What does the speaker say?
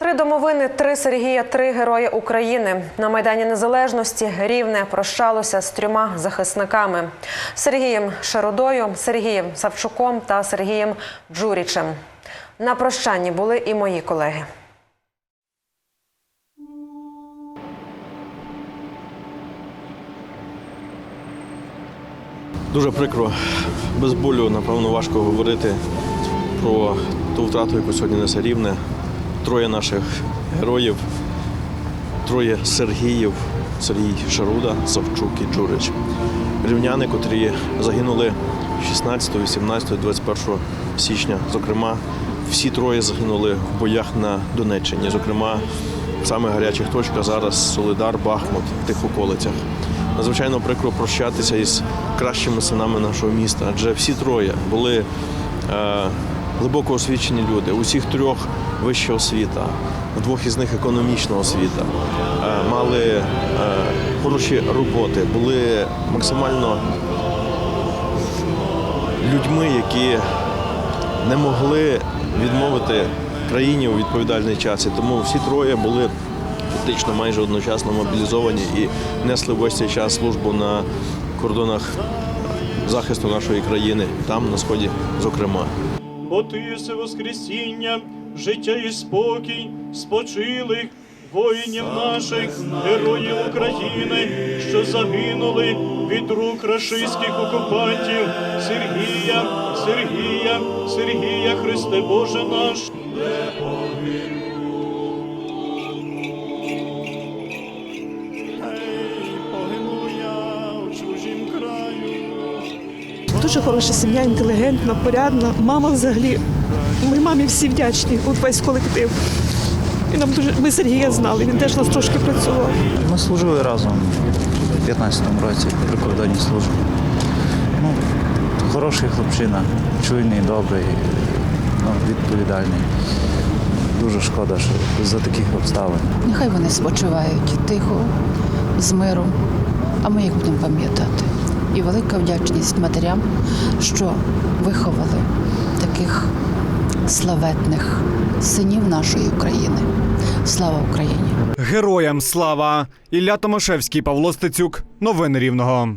Три домовини, три Сергія, три герої України. На Майдані Незалежності Рівне прощалося з трьома захисниками: Сергієм Шародою, Сергієм Савчуком та Сергієм Джурічем. На прощанні були і мої колеги. Дуже прикро, без болю, напевно, важко говорити про ту втрату, яку сьогодні несе рівне. Троє наших героїв, троє Сергіїв, Сергій Шаруда, Савчук і Джурич. Рівняни, котрі загинули 16, 18, 21 січня. Зокрема, всі троє загинули в боях на Донеччині. Зокрема, в самих гарячих точках зараз Солидар, Бахмут в тих околицях. Надзвичайно прикро прощатися із кращими синами нашого міста, адже всі троє були е, глибоко освічені люди. Усіх трьох вища освіта, двох із них економічна освіта, е, мали е, хороші роботи, були максимально людьми, які не могли відмовити країні у відповідальний час. І тому всі троє були фактично майже одночасно мобілізовані і несли весь цей час службу на кордонах захисту нашої країни, там на сході, зокрема. Бо ти єси воскресіння, життя і спокій, спочилих воїнів наших, героїв України, що загинули від рук рашистських окупантів, Сергія, Сергія, Сергія, Христе Боже наш. Ей, Дуже хороша сім'я, інтелігентна, порядна. Мама взагалі. Ми мамі всі вдячні, от весь колектив. І нам дуже ми Сергія знали, він теж нас трошки працював. Ми служили разом у 15-му році при кордонній службі. Ну, хороший хлопчина, чуйний, добрий, ну, відповідальний. Дуже шкода, що за таких обставин. Нехай вони спочивають тихо, з миром, а ми їх будемо пам'ятати. І велика вдячність матерям, що виховали таких славетних синів нашої України. Слава Україні! Героям слава! Ілля Томашевський, Павло Стецюк. Новини Рівного.